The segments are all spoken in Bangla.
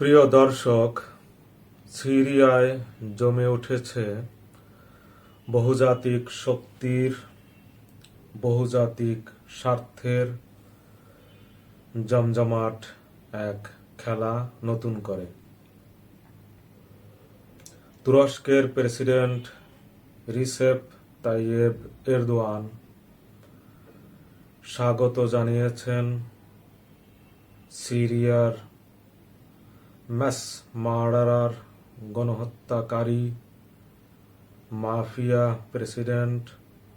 প্রিয় দর্শক, সিরিয়ায় জমে উঠেছে বহুজাতিক শক্তির, বহুজাতিক স্বার্থের জমজমাট এক খেলা নতুন করে। তুরস্কের প্রেসিডেন্ট রিসেপ তাইয়েব এরদোয়ান স্বাগত জানিয়েছেন সিরিয়ার ম্যাস মার্ডারার গণহত্যাকারী, মাফিয়া প্রেসিডেন্ট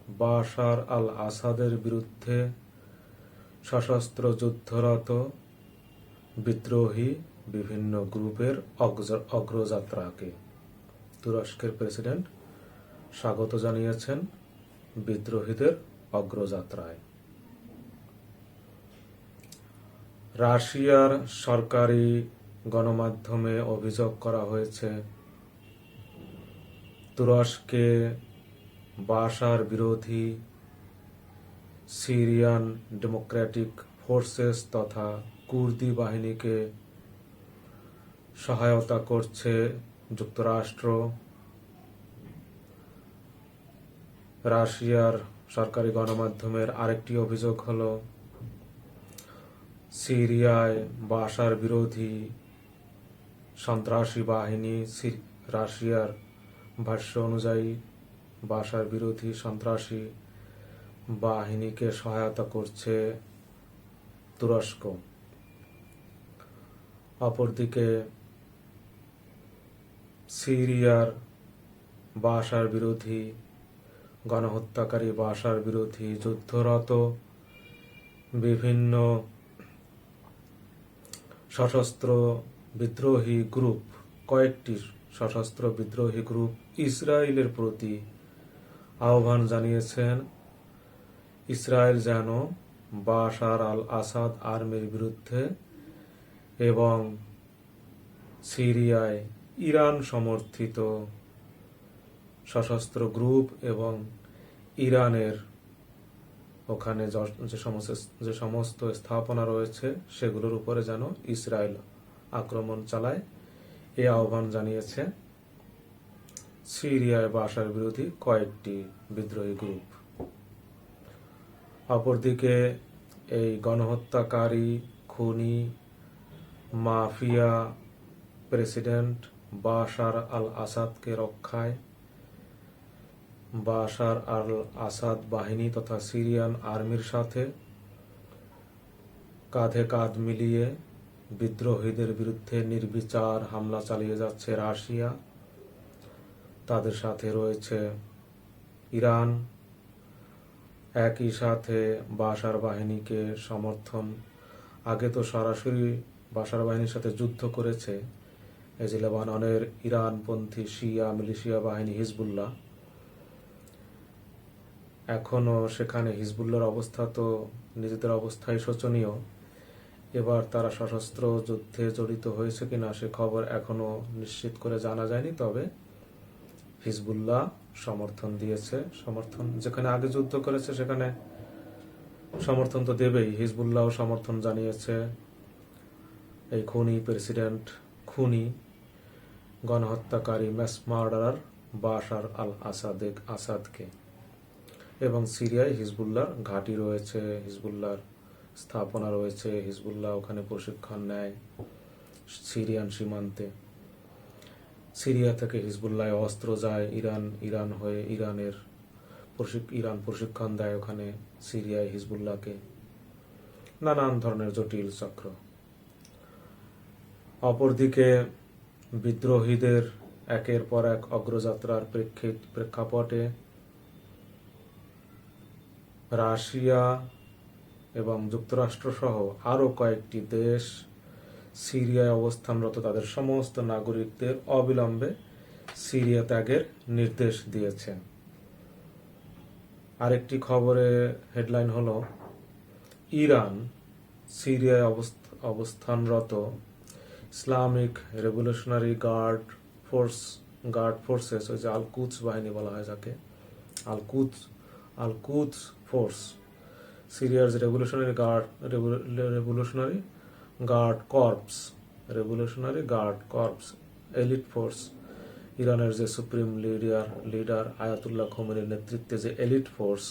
বাশার আল আসাদের বিরুদ্ধে সশস্ত্র যুদ্ধরত বিদ্রোহী বিভিন্ন গ্রুপের অগ্র- অগ্রযাত্রাকে তুরস্কের প্রেসিডেন্ট স্বাগত জানিয়েছেন বিদ্রোহীদের অগ্রযাত্রায়। রাশিয়ার সরকারি গণমাধ্যমে অভিযোগ করা হয়েছে। তুরস্কে বাশার বিরোধী সিরিয়ান ডেমোক্রেটিক ফোর্সেস তথা কুর্দি বাহিনীকে সহায়তা করছে যুক্তরাষ্ট্র। রাশিয়ার সরকারি গণমাধ্যমের আরেকটি অভিযোগ হলো, সিরিয়ায় বাশার বিরোধী সন্ত্রাসী বাহিনী রাশিয়ার ভাষ্য অনুযায়ী বাশার বিরোধী সন্ত্রাসী বাহিনীকে সহায়তা করছে তুরস্ক। অপরদিকে সিরিয়ার বাশার বিরোধী, গণহত্যাকারী বাশার বিরোধী যুদ্ধরত বিভিন্ন সশস্ত্র বিদ্রোহী গ্রুপ, কয়েকটি সশস্ত্র বিদ্রোহী গ্রুপ ইসরায়েলের প্রতি আহ্বান জানিয়েছেন। ইসরায়েল যেন বাশার আল আসাদ আর্মির বিরুদ্ধে এবং সিরিয়ায় ইরান সমর্থিত সশস্ত্র গ্রুপ এবং ইরানের ওখানে যে সমস্ত যে সমস্ত স্থাপনা রয়েছে, সেগুলোর উপরে যেন ইসরায়েল আক্রমণ চালায়। এই আহ্বান জানিয়েছে সিরিয়ায় বাসার বিরোধী কয়েকটি বিদ্রোহী গ্রুপ। অপরদিকে এই গণহত্যাকারী খুনি মাফিয়া প্রেসিডেন্ট বাশার আল আসাদকে রক্ষায়। বাশার আল আসাদ বাহিনী তথা সিরিয়ান আর্মির সাথে কাঁধে কাঁধ মিলিয়ে বিদ্রোহীদের বিরুদ্ধে নির্বিচার হামলা চালিয়ে যাচ্ছে রাশিয়া। তাদের সাথে রয়েছে ইরান। একই সাথে বাশার বাহিনীকে সমর্থন। আগে তো সরাসরি বাশার বাহিনীর সাথে যুদ্ধ করেছে। এই ইরানপন্থী শিয়া মিলিশিয়া বাহিনী হিজবুল্লাহ। এখনও সেখানে হিজবুল্লার অবস্থা তো নিজেদের অবস্থায় শোচনীয়। এবার তারা সশস্ত্র যুদ্ধে জড়িত হয়েছে কিনা সে খবর এখনও নিশ্চিত করে জানা যায়নি, তবে হিজবুল্লাহ সমর্থন দিয়েছে। সমর্থন যেখানে আগে যুদ্ধ করেছে, সেখানে সমর্থন তো দেবেই। হিজবুল্লাহ সমর্থন জানিয়েছে, এই খুনি প্রেসিডেন্ট, খুনি, গণহত্যাকারী ম্যাস মার্ডারার বাশার আল আসাদেক আসাদকে। এবং সিরিয়ায় হিজবুল্লাহর ঘাঁটি রয়েছে। হিজবুল্লাহর স্থাপনা রয়েছে, হিজবুল্লাহ ওখানে প্রশিক্ষণ নেয় সিরিয়ান সীমান্তে। সিরিয়া থেকে হিজবুল্লাহ অস্ত্র যায় ইরান ইরান হয়ে ইরানের ইরান প্রশিক্ষণ দেয় ওখানে সিরিয়ায় হিজবুল্লাহকে। নানান ধরনের জটিল চক্র। অপরদিকে বিদ্রোহীদের একের পর এক অগ্রযাত্রার প্রেক্ষিত প্রেক্ষাপটে রাশিয়া এবং যুক্তরাষ্ট্র সহ আরও কয়েকটি দেশ সিরিয়ায় অবস্থানরত তাদের সমস্ত নাগরিকদের অবিলম্বে সিরিয়া ত্যাগের নির্দেশ দিয়েছে আরেকটি খবরে হেডলাইন হলো, ইরান সিরিয়ায় অবস্থ- অবস্থানরত Islamic revolutionary guard force, guard forces, ওই যে আল কুচ বাহিনী বলা হয় যাকে আল কুচ আল কুচ ফোর্স। সিরিয়ার revolutionary guard revolutionary guard corps revolutionary guard corps elite force ইরানের যে সুপ্রিম লিডার লিডার আয়াতুল্লাহ খোমেনির নেতৃত্বে যে এলিট ফোর্স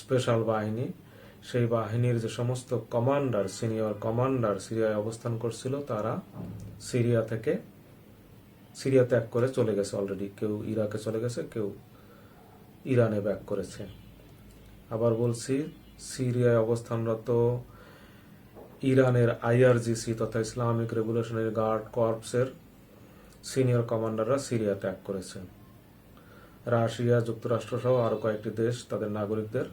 স্পেশাল বাহিনী সেই বাহিনীর যে সমস্ত কমান্ডার সিনিয়র কমান্ডার সিরিয়ায় অবস্থান করছিল, তারা সিরিয়া থেকে সিরিয়া ত্যাগ করে চলে গেছে অলরেডি কেউ ইরাকে চলে গেছে, কেউ ইরানে ব্যাক করেছে। আবার বলছি সিরিয়ায় অবস্থানরত ইরানের আইআরজিসি তথা ইসলামিক রেভলিউশনারি গার্ড কর্পসের সিনিয়র কমান্ডাররা সিরিয়া ত্যাগ করেছে। রাশিয়া যুক্তরাষ্ট্র সহ আরও কয়েকটি দেশ তাদের নাগরিকদের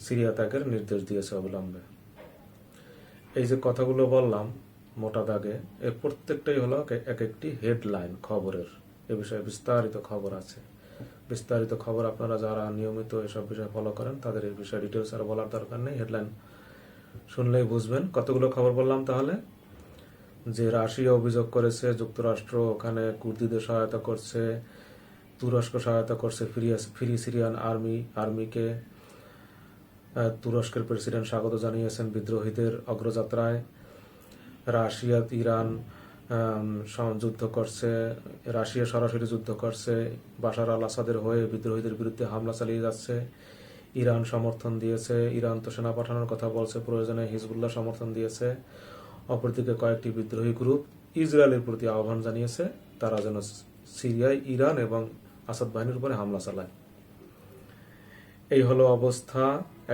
সিরিয়া ত্যাগের নির্দেশ দিয়েছে অবিলম্বে। এই যে কথাগুলো বললাম মোটা দাগে, এর প্রত্যেকটাই হলো এক একটি হেডলাইন খবরের। এ বিষয়ে বিস্তারিত খবর আছে। বিস্তারিত খবর আপনারা যারা নিয়মিত এসব বিষয় ফলো করেন, তাদের এই বিষয়ে ডিটেলস আর বলার দরকার নেই। হেডলাইন শুনলেই বুঝবেন। কতগুলো খবর বললাম তাহলে? যে রাশিয়া অভিযোগ করেছে, যুক্তরাষ্ট্র ওখানে কুর্দিদের সহায়তা করছে, তুরস্ক সহায়তা করছে ফ্রি সিরিয়ান আর্মি, আর্মিকে তুরস্কের প্রেসিডেন্ট স্বাগত জানিয়েছেন বিদ্রোহীদের অগ্রযাত্রায়। রাশিয়া, ইরান যুদ্ধ করছে, রাশিয়া সরাসরি যুদ্ধ করছে, বাশার আল আসাদের হয়ে বিদ্রোহীদের বিরুদ্ধে হামলা চালিয়ে যাচ্ছে, ইরান সমর্থন দিয়েছে, ইরান তো সেনা পাঠানোর কথা বলছে, প্রয়োজনে হিজবুল্লাহ সমর্থন দিয়েছে, অপরদিকে কয়েকটি বিদ্রোহী গ্রুপ ইসরায়েলের প্রতি আহ্বান জানিয়েছে, তারা যেন সিরিয়ায় ইরান এবং আসাদ বাহিনীর উপরে হামলা চালায়। এই হলো অবস্থা।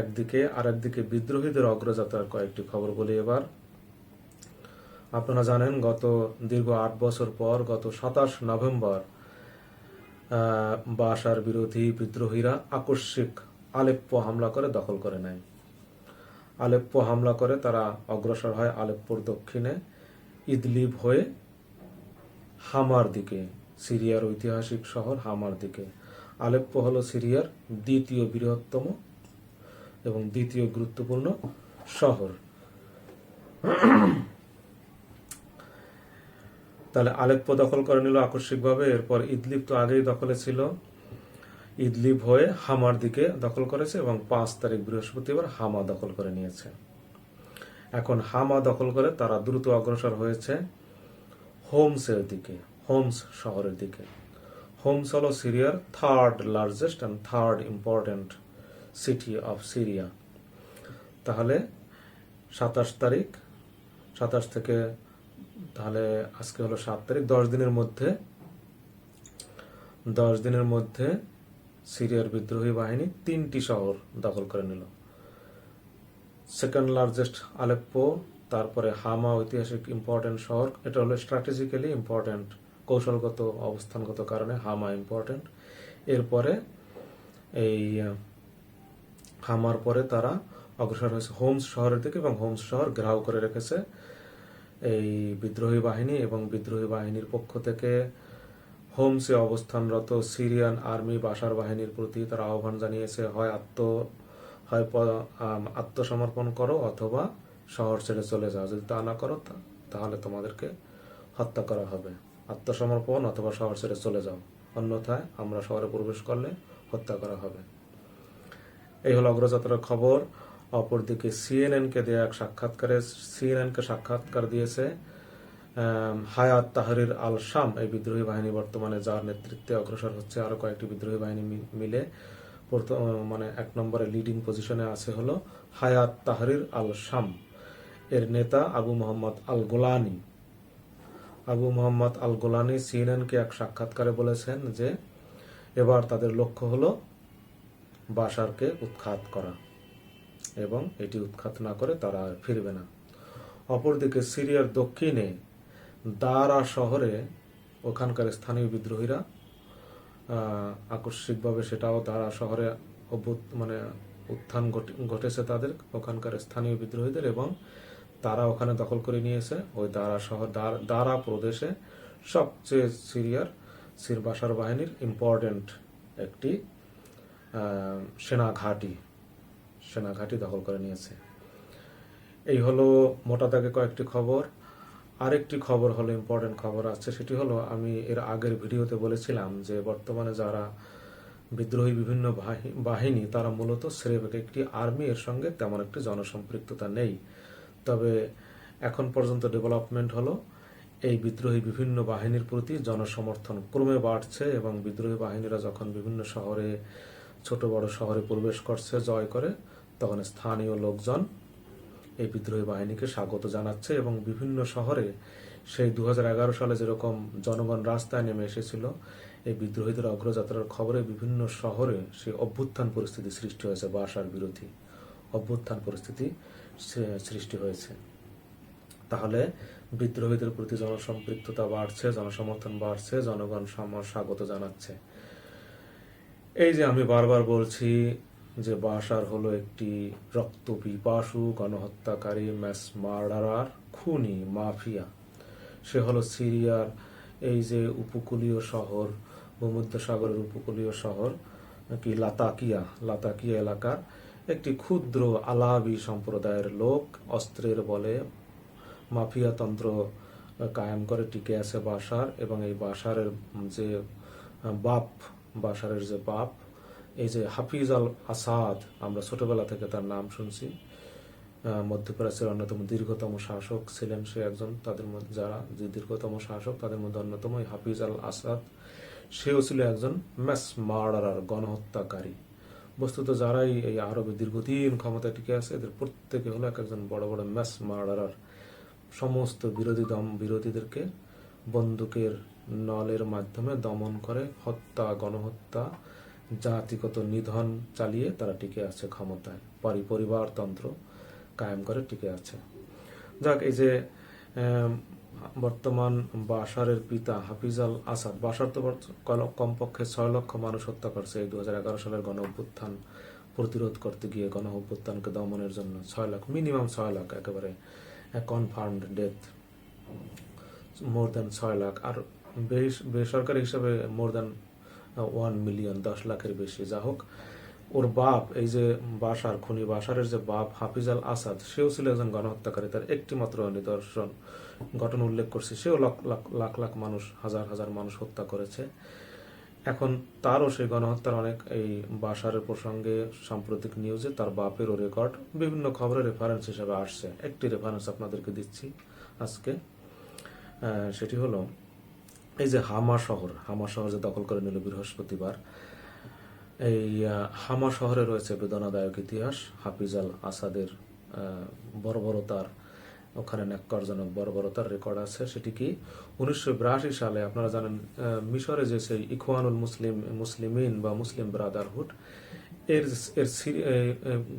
একদিকে আর একদিকে বিদ্রোহীদের অগ্রযাত্রার কয়েকটি খবর বলি এবার। আপনারা জানেন গত দীর্ঘ আট বছর পর, গত সাতাশ নভেম্বর বাসার বিরোধী বিদ্রোহীরা আকস্মিক আলেপ্পো হামলা করে দখল করে নেয়। আলেপ্পো হামলা করে তারা অগ্রসর হয় আলেপ্পোর দক্ষিণে, ইদলিব হয়ে হামার দিকে, সিরিয়ার ঐতিহাসিক শহর হামার দিকে। আলেপ্পো হলো সিরিয়ার দ্বিতীয় বৃহত্তম এবং দ্বিতীয় গুরুত্বপূর্ণ শহর। তাহলে আলেপ্পো দখল করে নিল আকস্মিকভাবে, এরপর ইদলিব তো আগেই দখলে ছিল। ইদলিব হয়ে হামার দিকে দখল করেছে এবং পাঁচ তারিখ বৃহস্পতিবার হামা দখল করে নিয়েছে। এখন হামা দখল করে তারা দ্রুত অগ্রসর হয়েছে হোমসের দিকে, হোমস শহরের দিকে। হোমস হল সিরিয়ার third largest and third important city of Syria. তাহলে সাতাশ তারিখ, সাতাশ থেকে তাহলে আজকে হলো সাত তারিখ, দশ দিনের মধ্যে, দশ দিনের মধ্যে সিরিয়ার বিদ্রোহী বাহিনী তিনটি শহর দখল করে নিল। সেকেন্ড লার্জেস্ট আলেপ্পো তারপরে হামা ঐতিহাসিক ইম্পর্টেন্ট শহর, এটা হলো স্ট্র্যাটেজিক্যালি ইম্পর্টেন্ট কৌশলগত, অবস্থানগত কারণে হামা ইম্পর্টেন্ট এরপরে এই, হামার পরে তারা অগ্রসর হয়েছে হোমস শহরের দিকে এবং হোমস শহর ঘেরাও করে রেখেছে। এই বিদ্রোহী বাহিনী এবং বিদ্রোহী বাহিনীর পক্ষ থেকে হোমসে অবস্থানরত সিরিয়ান আর্মি বাসার বাহিনীর প্রতি তারা আহ্বান জানিয়েছে, হয় আত্ম, হয় আত্মসমর্পণ করো অথবা শহর ছেড়ে চলে যাও। যদি তা না করো তাহলে তোমাদেরকে হত্যা করা হবে। আত্মসমর্পণ অথবা শহর ছেড়ে চলে যাও। অন্যথায় আমরা শহরে প্রবেশ করলে হত্যা করা হবে। এই হলো অগ্রযাত্রার খবর। অপরদিকে সিএনএন কে দেয়া এক সাক্ষাৎকারে সিএনএন কে সাক্ষাৎকার দিয়েছে হায়াত তাহরির আল শাম এই বিদ্রোহী বাহিনী বর্তমানে যার নেতৃত্বে অগ্রসর হচ্ছে। আরও কয়েকটি বিদ্রোহী বাহিনী মিলে মানে এক নম্বরে লিডিং পজিশনে আছে হলো হায়াত তাহরির আল শাম এর নেতা Abu Mohammad al Golani Abu Mohammad al Golani CNN কে এক সাক্ষাৎকারে বলেছেন যে, এবার তাদের লক্ষ্য হলো বাসারকে উৎখাত করা। এবং এটি উৎখাত না করে তারা আর ফিরবে না। অপরদিকে সিরিয়ার দক্ষিণে দারা শহরে ওখানকার স্থানীয় বিদ্রোহীরা আকস্মিকভাবে সেটাও দারা শহরে মানে উত্থান ঘটে- ঘটেছে তাদের, ওখানকার স্থানীয় বিদ্রোহীদের এবং তারা ওখানে দখল করে নিয়েছে। ওই দারা শহর দার- প্রদেশে সবচেয়ে সিরিয়ার সির বাসার বাহিনীর ইম্পর্টেন্ট একটি সেনা ঘাঁটি। সেনা ঘাঁটি দখল করে নিয়েছে। এই হলো মোটা দাগে কয়েকটি খবর। আরেকটি খবর হলো ইম্পর্টেন্ট খবর আছে, সেটি হলো আমি এর আগের ভিডিওতে বলেছিলাম যে বর্তমানে যারা বিদ্রোহী বিভিন্ন বাহি- বাহিনী, তারা মূলত স্রেফ একটি আর্মি এর সঙ্গে তেমন একটি জনসম্পৃক্ততা নেই। তবে এখন পর্যন্ত ডেভেলপমেন্ট হলো, এই বিদ্রোহী বিভিন্ন বাহিনীর প্রতি জনসমর্থন ক্রমে বাড়ছে এবং বিদ্রোহী বাহিনীরা যখন বিভিন্ন শহরে, ছোট বড় শহরে প্রবেশ করছে, জয় করে তখন স্থানীয় লোকজন এই বিদ্রোহী বাহিনীকে স্বাগত জানাচ্ছে এবং বিভিন্ন শহরে সেই দু হাজার এগারো সালে যেরকম জনগণ রাস্তায় নেমে এসেছিল, এই বিদ্রোহীদের অগ্রযাত্রার খবরে বিভিন্ন শহরে সেই অভ্যুত্থান পরিস্থিতি সৃষ্টি হয়েছে, বাসার বিরোধী অভ্যুত্থান পরিস্থিতি সৃষ্টি হয়েছে। তাহলে বিদ্রোহীদের প্রতি জনসম্পৃক্ততা বাড়ছে, জনসমর্থন বাড়ছে, জনগণ স্বাগত জানাচ্ছে। এই যে আমি বারবার বলছি যে বাশার হলো একটি রক্ত পিপাসু গণহত্যাকারী ম্যাস মার্ডারার খুনি, মাফিয়া। সে হলো সিরিয়ার এই যে উপকূলীয় শহর, ভূমধ্যসাগরের উপকূলীয় শহর কি লাতাকিয়া লাতাকিয়া এলাকার একটি ক্ষুদ্র আলাবি সম্প্রদায়ের লোক, অস্ত্রের বলে মাফিয়া তন্ত্র কায়েম করে, টিকে আছে বাসার এবং এই বাসারের যে বাপ, বাসারের যে বাপ এই যে হাফিজ আল আসাদ, আমরা ছোটবেলা থেকে তার নাম শুনছি মধ্যপ্রাচ্যের অন্যতম দীর্ঘতম শাসক ছিলেন সে একজন, তাদের মধ্যে যারা যে দীর্ঘতম শাসক, তাদের মধ্যে অন্যতম হাফিজ আল আসাদ, সেও ছিল একজন ম্যাস মার্ডারার গণহত্যাকারী। বস্তুত যারাই এই আরবে দীর্ঘদিন ক্ষমতা টিকে আছে, এদের প্রত্যেকে হলো এক একজন বড় বড় ম্যাস মার্ডারার সমস্ত বিরোধী দম, বিরোধীদেরকে বন্দুকের নলের মাধ্যমে দমন করে, হত্যা, গণহত্যা জাতিগত নিধন চালিয়ে তারা টিকে আছে ক্ষমতায়। পরি পরিবারতন্ত্র কায়েম করে টিকে আছে। যাক, এই যে বর্তমান বাশারের পিতা হাফিজ আল আসাদ, বাশার তো কমপক্ষে ছয় লক্ষ মানুষ হত্যা করছে। এই দু হাজার এগারো সালের গণ অভ্যুত্থান প্রতিরোধ করতে গিয়ে গণ অভ্যুত্থানকে দমনের জন্য ছয় লাখ, মিনিমাম ছয় লাখ, একেবারে কনফার্মড ডেথ মোর দেন ছয় লাখ। আর বেস- বেসরকারি হিসাবে মোর দেন ওয়ান মিলিয়ন দশ লাখের বেশি। যা হোক, ওর বাপ, এই যে বাসার খুনি, বাসারের যে বাপ হাফিজ আল আসাদ, সেও ছিল একজন গণহত্যাকারী। তার একটি মাত্র নিদর্শন ঘটনা উল্লেখ করছে, সেও লাখ লাখ লাখ লাখ মানুষ, হাজার হাজার মানুষ হত্যা করেছে। এখন তারও সেই গণহত্যার অনেক এই বাসারের প্রসঙ্গে সাম্প্রতিক নিউজে তার বাপেরও রেকর্ড বিভিন্ন খবরের রেফারেন্স হিসেবে আসছে। একটি রেফারেন্স আপনাদেরকে দিচ্ছি আজকে। সেটি হলো এই যে হামা শহর হামা শহর যে দখল করে নিল বৃহস্পতিবার, এই হামা শহরে রয়েছে বেদনাদায়ক ইতিহাস। হাফিজ আল আসাদের বর্বরতার, ওখানে ন্যাক্কারজনক বর্বরতার রেকর্ড আছে। সেটি কি উনিশশো বিরাশি সালে, আপনারা জানেন মিশরে যে সেই ইখওয়ানুল মুসলিম, মুসলিমিন বা মুসলিম ব্রাদারহুড, এর এর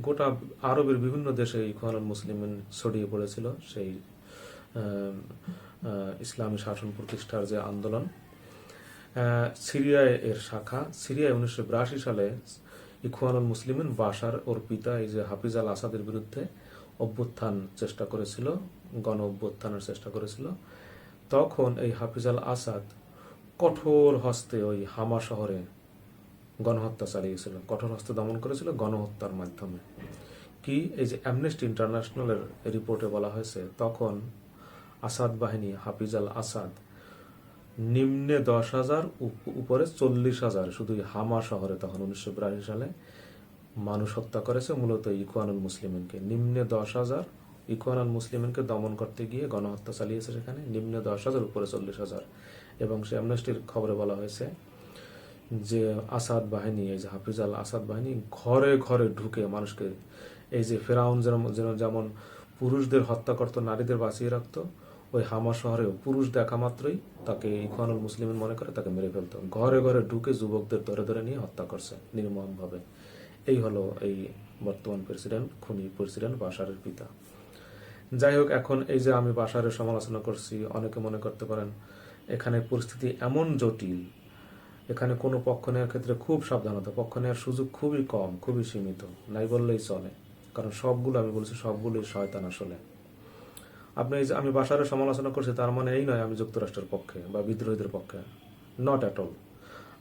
গোটা আরবের বিভিন্ন দেশে ইখওয়ানুল মুসলিমিন ছড়িয়ে পড়েছিল। সেই ইসলামী শাসন প্রতিষ্ঠার যে আন্দোলন সিরিয়ায় এর শাখা, সিরিয়ায় উনিশশো বিরাশি সালে ইখওয়ানুল মুসলিমিন বাসার ওর পিতা, এই যে হাফিজ আল আসাদের বিরুদ্ধে অভ্যুত্থান চেষ্টা করেছিল, গণ অভ্যুত্থানের চেষ্টা করেছিল, তখন এই হাফিজ আল আসাদ কঠোর হস্তে ওই হামা শহরে গণহত্যা চালিয়েছিল, কঠোর হস্তে দমন করেছিল গণহত্যার মাধ্যমে। কি এই যে অ্যামনেস্টি ইন্টারন্যাশনালের রিপোর্টে বলা হয়েছে, তখন আসাদ বাহিনী, হাফিজ আল আসাদ। নিম্নে দশ হাজার, উপ- উপরে চল্লিশ হাজার। শুধু হামা শহরে তখন উনিশশো বিরাশি সালে মানুষ হত্যা করেছে, মূলত ইকুয়ানুল মুসলিমিনকে। নিম্নে দশ হাজার, ইকুয়ানুল মুসলিমিনকে দমন করতে গিয়ে গণহত্যা চালিয়েছে সেখানে। নিম্নে দশ হাজার, উপরে চল্লিশ হাজার। এবং সে অ্যামনেস্টির খবরে বলা হয়েছে যে আসাদ বাহিনী, এই যে হাফিজ আল আসাদ বাহিনী ঘরে ঘরে ঢুকে মানুষকে, এই যে ফেরাউন যেরম যেন- যেমন পুরুষদের হত্যা করত, নারীদের বাঁচিয়ে রাখতো ওই হামা শহরেও পুরুষ দেখা মাত্রই তাকে ইখওয়ানুল মুসলিমের মনে করে তাকে মেরে ফেলতো। ঘরে ঘরে ঢুকে যুবকদের ধরে ধরে নিয়ে হত্যা করছে নির্মমভাবে। এই হলো এই বর্তমান প্রেসিডেন্ট, খুনি প্রেসিডেন্ট বাশারের পিতা। যাই হোক, এখন এই যে আমি বাশারের সমালোচনা করছি, অনেকে মনে করতে পারেন এখানে পরিস্থিতি এমন জটিল। এখানে কোনো পক্ষ নেওয়ার ক্ষেত্রে খুব সাবধানতা, পক্ষ নেওয়ার সুযোগ খুবই কম, খুবই সীমিত, নাই বললেই চলে। কারণ সবগুলো, আমি বলছি সবগুলোই শয়তান আসলে। আপনি আমি বাসারের সমালোচনা করছি, তার মানে এই নয় আমি যুক্তরাষ্ট্রের পক্ষে বা বিদ্রোহীদের পক্ষে। নট অ্যাট অল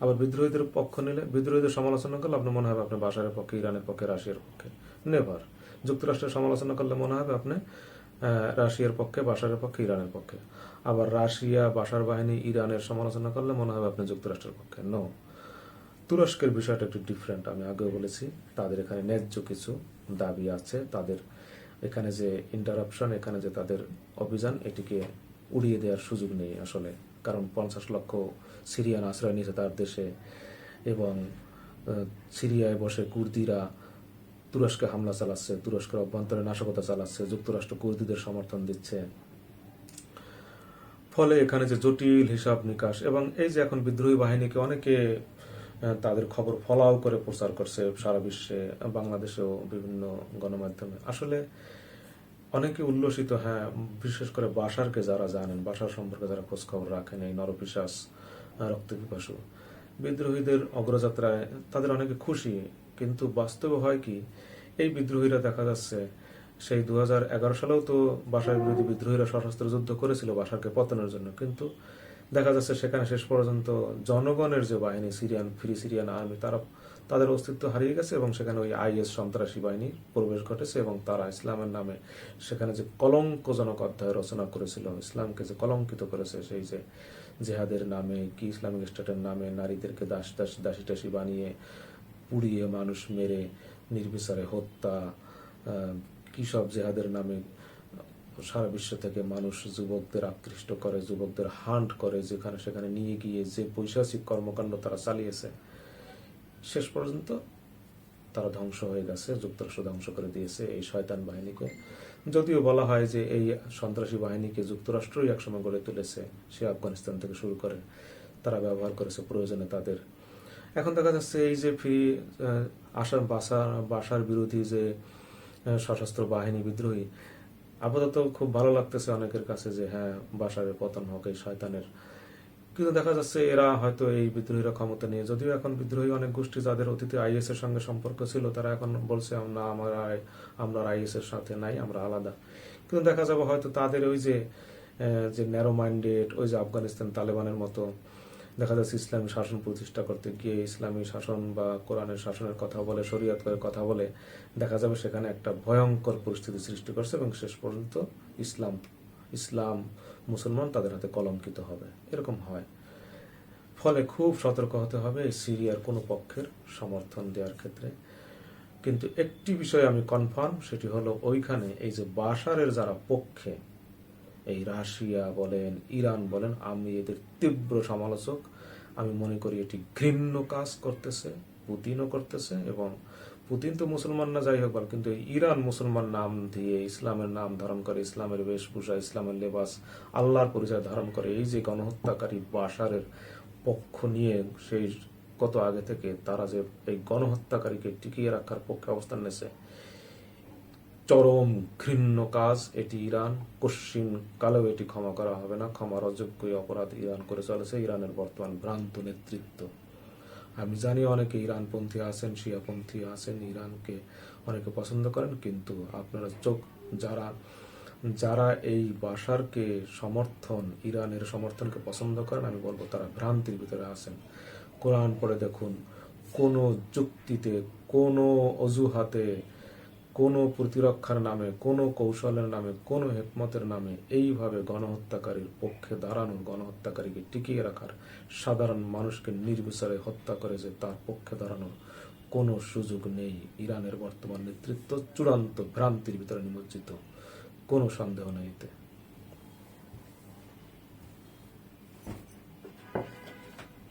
আবার বিদ্রোহীদের পক্ষ নিলে বিদ্রোহীদের সমালোচনা করলে আপনার মনে হবে আপনি বাসারের পক্ষে, ইরানের পক্ষে, রাশিয়ার পক্ষে। নেভার যুক্তরাষ্ট্রের সমালোচনা করলে মনে হবে আপনি রাশিয়ার পক্ষে বাসারের পক্ষে, ইরানের পক্ষে। আবার রাশিয়া বাসার বাহিনী, ইরানের সমালোচনা করলে মনে হবে আপনি যুক্তরাষ্ট্রের পক্ষে। নো তুরস্কের বিষয়টা একটু ডিফারেন্ট আমি আগেও বলেছি। তাদের এখানে ন্যায্য কিছু দাবি আছে, তাদের এখানে যে ইন্টারাপশন এখানে যে তাদের অভিযান, এটিকে উড়িয়ে দেওয়ার সুযোগ নেই আসলে। কারণ পঞ্চাশ লক্ষ সিরিয়ান আশ্রয় নিয়েছে তার দেশে এবং সিরিয়ায় বসে কুর্দিরা তুরস্কে হামলা চালাচ্ছে, তুরস্কের অভ্যন্তরে নাশকতা চালাচ্ছে, যুক্তরাষ্ট্র কুর্দিদের সমর্থন দিচ্ছে। ফলে এখানে যে জটিল হিসাব নিকাশ এবং এই যে এখন বিদ্রোহী বাহিনীকে অনেকে তাদের খবর ফলাও করে প্রচার করছে সারা বিশ্বে, বাংলাদেশেও বিভিন্ন গণমাধ্যমে। আসলে অনেকে উল্লসিত হ্যাঁ বিশেষ করে বাসারকে যারা জানেন বাসার সম্পর্কে যারা খোঁজ খবর রাখেন, এই নরপিশাস রক্ত পিপাসু, বিদ্রোহীদের অগ্রযাত্রায় তাদের অনেকে খুশি। কিন্তু বাস্তবে হয় কি, এই বিদ্রোহীরা দেখা যাচ্ছে, সেই দু হাজার এগারো সালেও তো বাসার বিরোধী বিদ্রোহীরা সশস্ত্র যুদ্ধ করেছিল বাসারকে পতনের জন্য। কিন্তু দেখা যাচ্ছে সেখানে শেষ পর্যন্ত জনগণের যে বাহিনী, সিরিয়ান, ফ্রি সিরিয়ান আর্মি, তারা তাদের অস্তিত্ব হারিয়ে গেছে এবং সেখানে ওই আইএস সন্ত্রাসী বাহিনী প্রবেশ ঘটেছে এবং তারা ইসলামের নামে সেখানে যে কলঙ্কজনক অধ্যায় রচনা করেছিল, ইসলামকে যে কলঙ্কিত করেছে সেই যে জেহাদের নামে, কি ইসলামিক স্টেটের নামে নারীদেরকে দাস দাস দাসী টাসী বানিয়ে পুড়িয়ে মানুষ মেরে, নির্বিচারে হত্যা কি সব জেহাদের নামে সারা বিশ্ব থেকে মানুষ যুবকদের আকৃষ্ট করে, যুবকদের হান্ট করে, যেখানে সেখানে নিয়ে গিয়ে যে বৈশাচিক কর্মকাণ্ড তারা চালিয়েছে, শেষ পর্যন্ত তারা ধ্বংস হয়ে গেছে, যুক্তরাষ্ট্র ধ্বংস করে দিয়েছে এই শয়তান বাহিনীকে। যদিও বলা হয় যে এই সন্ত্রাসী বাহিনীকে যুক্তরাষ্ট্রই একসময় গড়ে তুলেছে, সে আফগানিস্তান থেকে শুরু করে তারা ব্যবহার করেছে প্রয়োজনে তাদের। এখন দেখা যাচ্ছে এই যে ফ্রি আসার বাসা বাসার বিরোধী যে সশস্ত্র বাহিনী বিদ্রোহী আপাতত খুব ভালো লাগতেছে অনেকের কাছে যে হ্যাঁ বাসারের পতন হোক, এই শয়তানের। কিন্তু দেখা যাচ্ছে এরা হয়তো এই বিদ্রোহীরা ক্ষমতা নিয়ে, যদিও এখন বিদ্রোহী অনেক গোষ্ঠী যাদের অতীতে আইএস এর সঙ্গে সম্পর্ক ছিল, তারা এখন বলছে, না, আমরা আমরা আইএস এর সাথে নাই, আমরা আলাদা। কিন্তু দেখা যাবে হয়তো তাদের ওই যে যে ন্যারো মাইন্ডেড ওই যে আফগানিস্তান তালেবানের মতো দেখা যাচ্ছে ইসলামী শাসন প্রতিষ্ঠা করতে গিয়ে ইসলামী শাসন বা কোরআনের শাসনের কথা বলে, শরীয়ত করে কথা বলে, দেখা যাবে সেখানে একটা ভয়ঙ্কর পরিস্থিতি সৃষ্টি করছে এবং শেষ পর্যন্ত ইসলাম ইসলাম মুসলমান তাদের হাতে কলঙ্কিত হবে। এরকম হয়। ফলে খুব সতর্ক হতে হবে সিরিয়ার কোনো পক্ষের সমর্থন দেওয়ার ক্ষেত্রে। কিন্তু একটি বিষয় আমি কনফার্ম সেটি হলো ওইখানে এই যে বাসারের যারা পক্ষে, এই রাশিয়া বলেন, ইরান বলেন, আমি এদের তীব্র সমালোচক আমি মনে করি এটি ঘৃণ্য কাজ করতেছে, পুতিনও করতেছে এবং পুতিন তো মুসলমান না, যাই হোক কিন্তু ইরান মুসলমান নাম দিয়ে, ইসলামের নাম ধারণ করে, ইসলামের বেশভূষা, ইসলামের লেবাস, আল্লাহর পরিচয় ধারণ করে, এই যে গণহত্যাকারী বাশারের পক্ষ নিয়ে সেই কত আগে থেকে তারা যে এই গণহত্যাকারীকে টিকিয়ে রাখার পক্ষে অবস্থান নিয়েছে চরম ঘৃণ্য কাজ এটি ইরান। কশ্চিন কালেও এটি ক্ষমা করা হবে না। ক্ষমার অযোগ্য অপরাধ ইরান করে চলেছে। ইরানের বর্তমান ভ্রান্ত নেতৃত্ব। আমি জানি অনেকে ইরানপন্থী আছেন, শিয়াপন্থী আছেন, ইরানকে অনেকে পছন্দ করেন, কিন্তু আপনারা চোখ, যারা যারা এই বাসারকে সমর্থন, ইরানের সমর্থনকে পছন্দ করেন, আমি বলব তারা ভ্রান্তির ভিতরে আছেন। কোরআন পড়ে দেখুন, কোনো যুক্তিতে, কোনো অজুহাতে কোনো প্রতিরক্ষার নামে, কোনো কৌশলের নামে, কোনো হেকমতের নামে এইভাবে গণহত্যাকারীর পক্ষে দাঁড়ানো, গণহত্যাকারীকে টিকিয়ে রাখার সাধারণ মানুষকে নির্বিচারে হত্যা করে যে তার পক্ষে দাঁড়ানোর কোনো সুযোগ নেই। ইরানের বর্তমান নেতৃত্ব চূড়ান্ত ভ্রান্তির ভিতরে নিমজ্জিত, কোনো সন্দেহ নেই